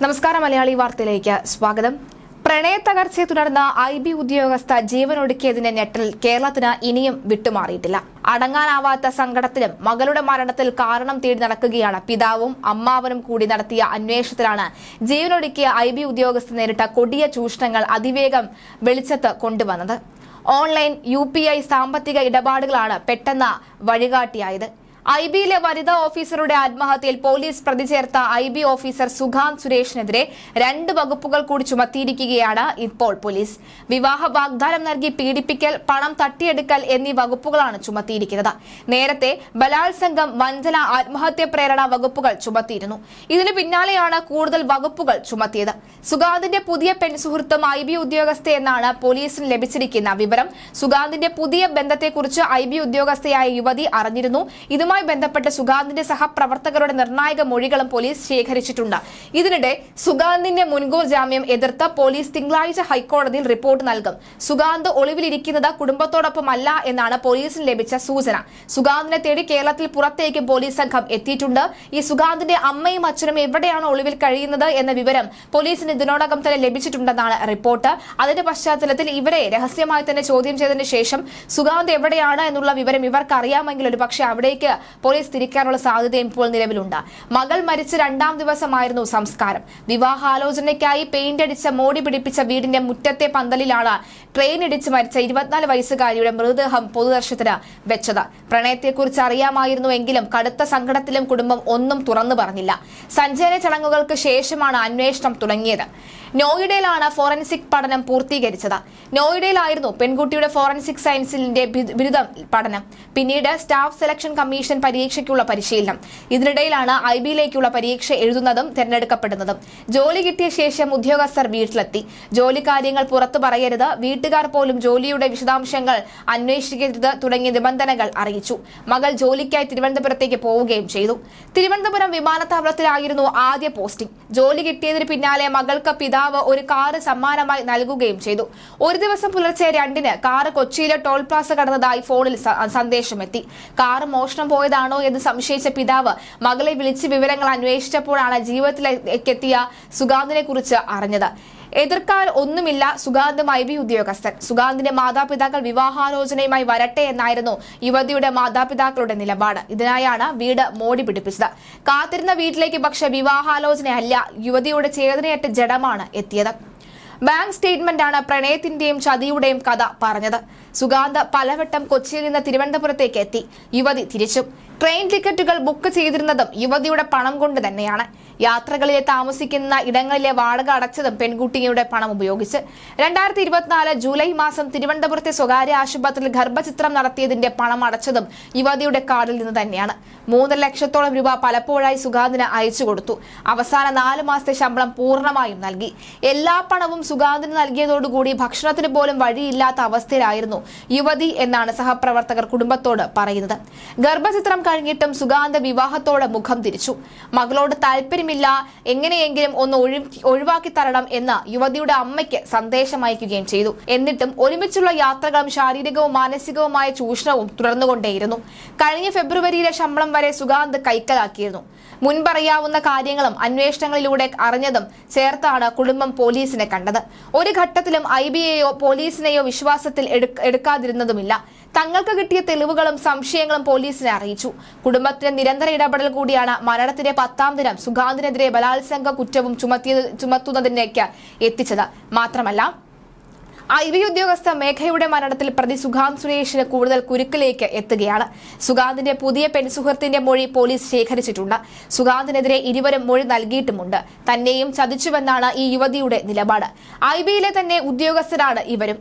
നമസ്കാരം മലയാളി വാർത്തയിലേക്ക് സ്വാഗതം. പ്രണയ തകർച്ചയെ തുടർന്ന് ഐ ബി ഉദ്യോഗസ്ഥ ജീവനൊടുക്കിയതിന്റെ ഞെട്ടൽ കേരളത്തിന് ഇനിയും വിട്ടുമാറിയിട്ടില്ല. അടങ്ങാനാവാത്ത സങ്കടത്തിലും മകളുടെ മരണത്തിൽ കാരണം തേടി നടക്കുകയാണ് പിതാവും അമ്മാവനും കൂടി നടത്തിയ അന്വേഷണത്തിലാണ് ജീവനൊടുക്കിയ ഐ ബി ഉദ്യോഗസ്ഥ നേരിട്ട കൊടിയ ചൂഷണങ്ങൾ അതിവേഗം വെളിച്ചത്ത് കൊണ്ടുവന്നത്. ഓൺലൈൻ യു സാമ്പത്തിക ഇടപാടുകളാണ് പെട്ടെന്ന് വഴികാട്ടിയായത്. ഐ ബിയിലെ വനിതാ ഓഫീസറുടെ ആത്മഹത്യയിൽ പോലീസ് പ്രതിചേർത്ത ഐ ബി ഓഫീസർ സുഖാന്ത് സുരേഷിനെതിരെ രണ്ട് വകുപ്പുകൾ കൂടി ചുമത്തിയിരിക്കുകയാണ് ഇപ്പോൾ പോലീസ്. വിവാഹ വാഗ്ദാനം നൽകി പീഡിപ്പിക്കൽ പണം തട്ടിയെടുക്കൽ എന്നീ വകുപ്പുകളാണ് ചുമത്തിയിരിക്കുന്നത്. നേരത്തെ ബലാത്സംഗം വഞ്ചന ആത്മഹത്യ പ്രേരണ വകുപ്പുകൾ ചുമത്തിയിരുന്നു. ഇതിനു പിന്നാലെയാണ് കൂടുതൽ വകുപ്പുകൾ ചുമത്തിയത്. സുഗാന്തിന്റെ പുതിയ പെൺസുഹൃത്തും ഐ ബി ഉദ്യോഗസ്ഥയെന്നാണ് പോലീസിന് ലഭിച്ചിരിക്കുന്ന വിവരം. സുഗാന്തിന്റെ പുതിയ ബന്ധത്തെക്കുറിച്ച് ഐ ബി ഉദ്യോഗസ്ഥയായ യുവതി അറിഞ്ഞിരുന്നു. ഇതുമായി ബന്ധപ്പെട്ട് സുഗാന്തിന്റെ സഹപ്രവർത്തകരുടെ നിർണായക മൊഴികളും പോലീസ് ശേഖരിച്ചിട്ടുണ്ട്. ഇതിനിടെ സുഗാന്തിന്റെ മുൻകൂർ ജാമ്യം എതിർത്ത് പോലീസ് തിങ്കളാഴ്ച ഹൈക്കോടതിയിൽ റിപ്പോർട്ട് നൽകും. സുഗാന്ത് ഒളിവിലിരിക്കുന്നത് കുടുംബത്തോടൊപ്പമല്ല എന്നാണ് പോലീസിന് ലഭിച്ച സൂചന. സുഗാന്തിനെ തേടി കേരളത്തിൽ പുറത്തേക്ക് പോലീസ് സംഘം എത്തിയിട്ടുണ്ട്. ഈ സുഗാന്തിന്റെ അമ്മയും അച്ഛനും എവിടെയാണ് ഒളിവിൽ കഴിയുന്നത് എന്ന വിവരം പോലീസിന് ഇതിനോടകം തന്നെ ലഭിച്ചിട്ടുണ്ടെന്നാണ് റിപ്പോർട്ട്. അതിന്റെ പശ്ചാത്തലത്തിൽ ഇവരെ രഹസ്യമായി തന്നെ ചോദ്യം ചെയ്തതിനു ശേഷം സുഗാന്ത് എവിടെയാണ് എന്നുള്ള വിവരം ഇവർക്ക് അറിയാമെങ്കിൽ ഒരു പക്ഷേ അവിടേക്ക് പോലീസ് തിരിക്കാനുള്ള സാധ്യതയും ഇപ്പോൾ നിലവിലുണ്ട്. മകൾ മരിച്ച രണ്ടാം ദിവസമായിരുന്നു സംസ്കാരം. വിവാഹാലോചനയ്ക്കായി പെയിന്റ് അടിച്ച മോടി പിടിപ്പിച്ച വീടിന്റെ മുറ്റത്തെ പന്തലിലാണ് ട്രെയിൻ ഇടിച്ച് മരിച്ച ഇരുപത്തിനാല് വയസ്സുകാരിയുടെ മൃതദേഹം പൊതുദർശനത്തിന് വെച്ചത്. പ്രണയത്തെക്കുറിച്ച് അറിയാമായിരുന്നുവെങ്കിലും കടുത്ത സങ്കടത്തിലും കുടുംബം ഒന്നും തുറന്നു പറഞ്ഞില്ല. സഞ്ജയന ചടങ്ങുകൾക്ക് ശേഷമാണ് അന്വേഷണം തുടങ്ങിയത്. നോയിഡയിലാണ് ഫോറൻസിക് പഠനം പൂർത്തീകരിച്ചത്. നോയിഡയിലായിരുന്നു പെൺകുട്ടിയുടെ ഫോറൻസിക് സയൻസിന്റെ ബിരുദം പഠനം. പിന്നീട് സ്റ്റാഫ് സെലക്ഷൻ കമ്മീഷൻ പരീക്ഷയ്ക്കുള്ള പരിശീലനം. ഇതിനിടയിലാണ് ഐ ബിയിലേക്കുള്ള പരീക്ഷ എഴുതുന്നതും തിരഞ്ഞെടുക്കപ്പെടുന്നതും. ജോലി കിട്ടിയ ശേഷം ഉദ്യോഗസ്ഥർ വീട്ടിലെത്തി. ജോലി കാര്യങ്ങൾ പുറത്തു പറയരുത്. വീട്ടുകാർ പോലും ജോലിയുടെ വിശദാംശങ്ങൾ അന്വേഷിക്കരുത് തുടങ്ങിയ നിബന്ധനകൾ അറിയിച്ചു. മകൾ ജോലിക്കായി തിരുവനന്തപുരത്തേക്ക് പോവുകയും ചെയ്തു. തിരുവനന്തപുരം വിമാനത്താവളത്തിലായിരുന്നു ആദ്യ പോസ്റ്റിംഗ്. ജോലി കിട്ടിയതിന് പിന്നാലെ മകൾക്ക് പിതാവ് ഒരു കാറ് സമ്മാനമായി നൽകുകയും ചെയ്തു. ഒരു ദിവസം പുലർച്ചെ രണ്ടിന് കാറ് കൊച്ചിയിലെ ടോൾ പ്ലാസ കടന്നതായി ഫോണിൽ സന്ദേശമെത്തി. കാറ് മോഷണം പോയതാണോ എന്ന് സംശയിച്ച പിതാവ് മകളെ വിളിച്ച് വിവരങ്ങൾ അന്വേഷിച്ചപ്പോഴാണ് ജീവിതത്തിലേക്കെത്തിയ സുഗാന്തിനെ കുറിച്ച് അറിഞ്ഞത്. എതിർക്കാൻ ഒന്നുമില്ല സുഗാന്തും ഐ ബി ഉദ്യോഗസ്ഥൻ. സുഗാന്തിന്റെ മാതാപിതാക്കൾ വിവാഹാലോചനയുമായി വരട്ടെ എന്നായിരുന്നു യുവതിയുടെ മാതാപിതാക്കളുടെ നിലപാട്. ഇതിനായാണ് വീട് മോടി പിടിപ്പിച്ചത്. കാത്തിരുന്ന വീട്ടിലേക്ക് പക്ഷെ വിവാഹാലോചനയല്ല യുവതിയുടെ ചേതനയറ്റ ജഡമാണ് എത്തിയത്. ബാങ്ക് സ്റ്റേറ്റ്മെന്റാണ് പ്രണയത്തിന്റെയും ചതിയുടെയും കഥ പറഞ്ഞത്. സുഗാന്ത് പലവട്ടം കൊച്ചിയിൽ നിന്ന് തിരുവനന്തപുരത്തേക്ക് എത്തി. യുവതി തിരിച്ചു. ട്രെയിൻ ടിക്കറ്റുകൾ ബുക്ക് ചെയ്തിരുന്നതും യുവതിയുടെ പണം കൊണ്ട് തന്നെയാണ്. യാത്രകളിലെ താമസിക്കുന്ന ഇടങ്ങളിലെ വാടക അടച്ചതും പെൺകുട്ടിയുടെ പണം ഉപയോഗിച്ച്. രണ്ടായിരത്തി ഇരുപത്തിനാല് ജൂലൈ മാസം തിരുവനന്തപുരത്തെ സ്വകാര്യ ആശുപത്രിയിൽ ഗർഭചിത്രം നടത്തിയതിന്റെ പണം അടച്ചതും യുവതിയുടെ കാർഡിൽ നിന്ന് തന്നെയാണ്. മൂന്ന് ലക്ഷത്തോളം രൂപ പലപ്പോഴായി സുഗാന്തിന് അയച്ചു കൊടുത്തു. അവസാന നാല് മാസത്തെ ശമ്പളം പൂർണമായും നൽകി. എല്ലാ പണവും സുഗാന്തിന് നൽകിയതോടുകൂടി ഭക്ഷണത്തിന് പോലും വഴിയില്ലാത്ത അവസ്ഥയിലായിരുന്നു യുവതി എന്നാണ് സഹപ്രവർത്തകർ കുടുംബത്തോട് പറയുന്നത്. ഗർഭചിത്രം കഴിഞ്ഞിട്ടും സുഗാന്ത് വിവാഹത്തോട് മുഖം തിരിച്ചു. മകളോട് താല്പര്യമില്ല എങ്ങനെയെങ്കിലും ഒന്ന് ഒഴിവാക്കി തരണം എന്ന് യുവതിയുടെ അമ്മയ്ക്ക് സന്ദേശം അയക്കുകയും ചെയ്തു. എന്നിട്ടും ഒരുമിച്ചുള്ള യാത്രകളും ശാരീരികവും മാനസികവുമായ ചൂഷണവും തുടർന്നുകൊണ്ടേയിരുന്നു. കഴിഞ്ഞ ഫെബ്രുവരിയിലെ ശമ്പളം വരെ സുഗാന്ത് കൈക്കലാക്കിയിരുന്നു. മുൻപറിയാവുന്ന കാര്യങ്ങളും അന്വേഷണങ്ങളിലൂടെ അറിഞ്ഞതും ചേർത്താണ് കുടുംബം പോലീസിനെ കണ്ടത്. ഒരു ഘട്ടത്തിലും ഐ ബിയെയോ പോലീസിനെയോ വിശ്വാസത്തിൽ എടുക്കാതിരുന്നതുമില്ല. തങ്ങൾക്ക് കിട്ടിയ തെളിവുകളും സംശയങ്ങളും പോലീസിനെ അറിയിച്ചു. കുടുംബത്തിന്റെ നിരന്തര ഇടപെടൽ കൂടിയാണ് മരണത്തിന്റെ പത്താം ദിനം സുഗാന്തിനെതിരെ ബലാത്സംഗ കുറ്റവും ചുമത്തിയത് ചുമത്തുന്നതിലേക്ക് എത്തിച്ചത്. മാത്രമല്ല ഐ ഉദ്യോഗസ്ഥ മേഘയുടെ മരണത്തിൽ പ്രതി സുഗാന്ത് സുരേഷിന് കൂടുതൽ കുരുക്കിലേക്ക് എത്തുകയാണ്. സുഗാന്തിന്റെ പുതിയ പെൺസുഹൃത്തിന്റെ മൊഴി പോലീസ് ശേഖരിച്ചിട്ടുണ്ട്. സുഗാന്തിനെതിരെ ഇരുവരും മൊഴി നൽകിയിട്ടുമുണ്ട്. തന്നെയും ചതിച്ചുവെന്നാണ് ഈ യുവതിയുടെ നിലപാട്. ഐ ബിയിലെ തന്നെ ഉദ്യോഗസ്ഥരാണ് ഇവരും.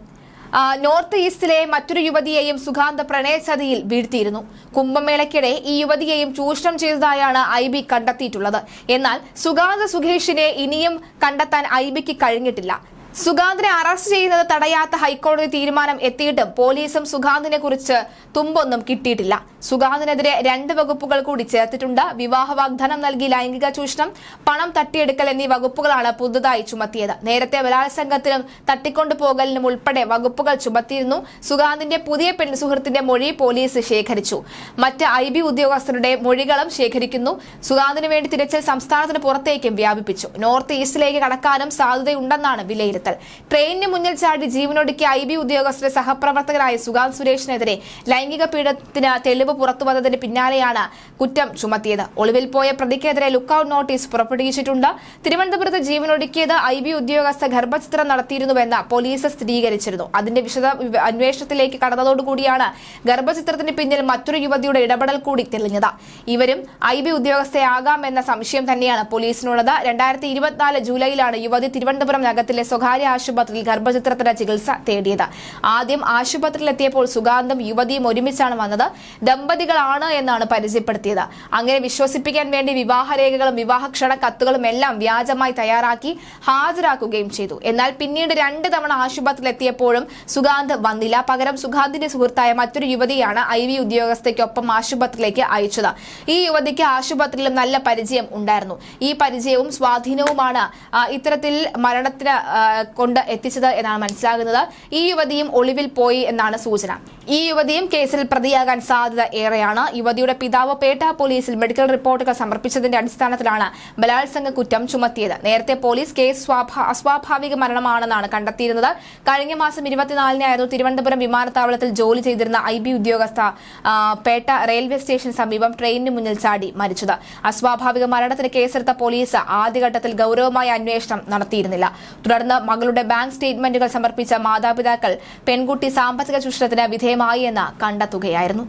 നോർത്ത് ഈസ്റ്റിലെ മറ്റൊരു യുവതിയെയും സുഗാന്ത് പ്രണയചതിയിൽ വീഴ്ത്തിയിരുന്നു. കുംഭമേളയ്ക്കിടെ ഈ യുവതിയെയും ചൂഷണം ചെയ്തതായാണ് ഐ ബി കണ്ടെത്തിയിട്ടുള്ളത്. എന്നാൽ സുഗാന്ത് സുഖേഷിനെ ഇനിയും കണ്ടെത്താൻ ഐ ബിക്ക് കഴിഞ്ഞിട്ടില്ല. സുഗാന്തിനെ അറസ്റ്റ് ചെയ്യുന്നത് തടയാത്ത ഹൈക്കോടതി തീരുമാനം എത്തിയിട്ടും പോലീസും സുഗാന്തിനെ കുറിച്ച് തുമ്പൊന്നും കിട്ടിയിട്ടില്ല. സുഗാന്തിനെതിരെ രണ്ട് വകുപ്പുകൾ കൂടി ചേർത്തിട്ടുണ്ട്. വിവാഹ വാഗ്ദാനം നൽകി ലൈംഗിക ചൂഷണം പണം തട്ടിയെടുക്കൽ എന്നീ വകുപ്പുകളാണ് പുതുതായി ചുമത്തിയത്. നേരത്തെ ബലാത്സംഗത്തിനും തട്ടിക്കൊണ്ടുപോകലിനും ഉൾപ്പെടെ വകുപ്പുകൾ ചുമത്തിയിരുന്നു. സുഗാന്തിന്റെ പുതിയ പെൺസുഹൃത്തിന്റെ മൊഴി പോലീസ് ശേഖരിച്ചു. മറ്റ് ഐ ബി ഉദ്യോഗസ്ഥരുടെ മൊഴികളും ശേഖരിക്കുന്നു. സുഗാന്തിനു വേണ്ടി തിരച്ചിൽ സംസ്ഥാനത്തിന് പുറത്തേക്കും വ്യാപിപ്പിച്ചു. നോർത്ത് ഈസ്റ്റിലേക്ക് കടക്കാനും സാധ്യതയുണ്ടെന്നാണ് വിലയിരുത്തൽ. ട്രെയിനിന് മുന്നിൽ ചാടി ജീവനൊടുക്കിയ ഐ ബി ഉദ്യോഗസ്ഥരെ സഹപ്രവർത്തകരായ സുഗാന്ത് സുരേഷിനെതിരെ ലൈംഗിക പീഡനത്തിന് തെളിവ് പുറത്തു പുറത്തുവന്നതിന് പിന്നാലെയാണ് കുറ്റം ചുമത്തിയത്. ഒളിവിൽ പോയ പ്രതിക്കെതിരെ ലുക്കൌട്ട് നോട്ടീസ് പുറപ്പെടുവിച്ചിട്ടുണ്ട്. തിരുവനന്തപുരത്ത് ജീവനൊടുക്കിയത് ഐ ബി ഉദ്യോഗസ്ഥ ഗർഭചിത്രം നടത്തിയിരുന്നുവെന്ന് പോലീസ് സ്ഥിരീകരിച്ചിരുന്നു. അതിന്റെ വിശദ അന്വേഷണത്തിലേക്ക് കടന്നതോടുകൂടിയാണ് ഗർഭചിത്രത്തിന് പിന്നിൽ മറ്റൊരു യുവതിയുടെ ഇടപെടൽ കൂടി തെളിഞ്ഞത്. ഇവരും ഐ ബി ഉദ്യോഗസ്ഥയാകാമെന്ന സംശയം തന്നെയാണ് പോലീസിനുള്ളത്. രണ്ടായിരത്തി ഇരുപത്തിനാല് ജൂലൈയിലാണ് യുവതി തിരുവനന്തപുരം നഗരത്തിലെ സ്വകാര്യ ആശുപത്രിയിൽ ഗർഭചിത്രത്തിന് ചികിത്സ തേടിയത്. ആദ്യം ആശുപത്രിയിലെത്തിയപ്പോൾ സുഗാന്തം യുവതിയും ഒരുമിച്ചാണ് വന്നത്. ദമ്പതികളാണ് എന്നാണ് പരിചയപ്പെടുത്തിയത്. അങ്ങനെ വിശ്വസിപ്പിക്കാൻ വേണ്ടി വിവാഹരേഖകളും വിവാഹക്ഷണ കത്തുകളും എല്ലാം വ്യാജമായി തയ്യാറാക്കി ഹാജരാക്കുകയും ചെയ്തു. എന്നാൽ പിന്നീട് രണ്ട് തവണ ആശുപത്രിയിലെത്തിയപ്പോഴും സുഗാന്ത് വന്നില്ല. പകരം സുഗാന്തിന്റെ സുഹൃത്തായ മറ്റൊരു യുവതിയാണ് ഐ വി ഉദ്യോഗസ്ഥയ്ക്കൊപ്പം ആശുപത്രിയിലേക്ക് അയച്ചത്. ഈ യുവതിക്ക് ആശുപത്രിയിലും നല്ല പരിചയം ഉണ്ടായിരുന്നു. ഈ പരിചയവും സ്വാധീനവുമാണ് ഇത്തരത്തിൽ മരണത്തിന് കൊണ്ട് എത്തിച്ചത് എന്നാണ് മനസ്സിലാകുന്നത്. ഈ യുവതിയും ഒളിവിൽ പോയി എന്നാണ് സൂചന. ഈ യുവതിയും കേസിൽ പ്രതിയാകാൻ സാധ്യത ഏറെയാണ്. യുവതിയുടെ പിതാവ് പേട്ട പോലീസിൽ മെഡിക്കൽ റിപ്പോർട്ടുകൾ സമർപ്പിച്ചതിന്റെ അടിസ്ഥാനത്തിലാണ് ബലാത്സംഗ കുറ്റം ചുമത്തിയത്. നേരത്തെ പോലീസ് കേസ് സ്വാഭാ- അസ്വാഭാവിക മരണമാണെന്നാണ് കണ്ടെത്തിയിരുന്നത്. കഴിഞ്ഞ മാസം ഇരുപത്തിനാലിനായിരുന്നു തിരുവനന്തപുരം വിമാനത്താവളത്തിൽ ജോലി ചെയ്തിരുന്ന ഐ ബി ഉദ്യോഗസ്ഥ പേട്ട റെയിൽവേ സ്റ്റേഷൻ സമീപം ട്രെയിനിന് മുന്നിൽ ചാടി മരിച്ചത്. അസ്വാഭാവിക മരണത്തിന് കേസെടുത്ത പോലീസ് ആദ്യഘട്ടത്തിൽ ഗൌരവമായ അന്വേഷണം നടത്തിയിരുന്നില്ല. തുടർന്ന് മകളുടെ ബാങ്ക് സ്റ്റേറ്റ്മെന്റുകൾ സമർപ്പിച്ച മാതാപിതാക്കൾ പെൺകുട്ടി സാമ്പത്തിക ചൂഷണത്തിന് വിധേയമായി എന്ന് കണ്ടെത്തുകയായിരുന്നു.